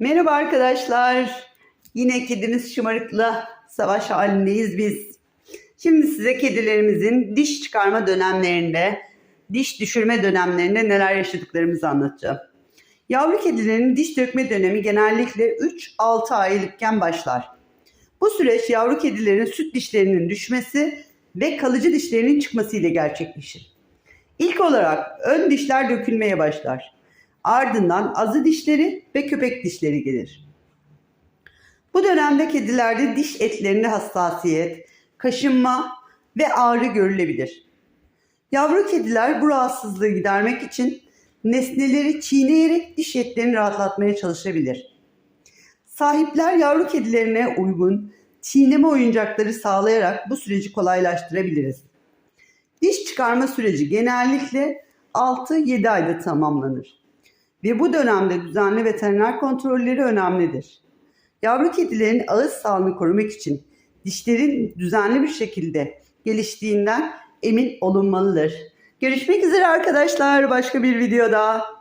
Merhaba arkadaşlar. Yine kedimiz şımarıkla savaş halindeyiz biz. Şimdi size kedilerimizin diş çıkarma dönemlerinde, diş düşürme dönemlerinde neler yaşadıklarımızı anlatacağım. Yavru kedilerin diş dökme dönemi genellikle 3-6 aylıkken başlar. Bu süreç yavru kedilerin süt dişlerinin düşmesi ve kalıcı dişlerinin çıkması ile gerçekleşir. İlk olarak ön dişler dökülmeye başlar. Ardından azı dişleri ve köpek dişleri gelir. Bu dönemde kedilerde diş etlerinde hassasiyet, kaşınma ve ağrı görülebilir. Yavru kediler bu rahatsızlığı gidermek için nesneleri çiğneyerek diş etlerini rahatlatmaya çalışabilir. Sahipler yavru kedilerine uygun çiğneme oyuncakları sağlayarak bu süreci kolaylaştırabiliriz. Diş çıkarma süreci genellikle 6-7 ayda tamamlanır ve bu dönemde düzenli veteriner kontrolleri önemlidir. Yavru kedilerin ağız sağlığını korumak için dişlerin düzenli bir şekilde geliştiğinden emin olunmalıdır. Görüşmek üzere arkadaşlar başka bir videoda.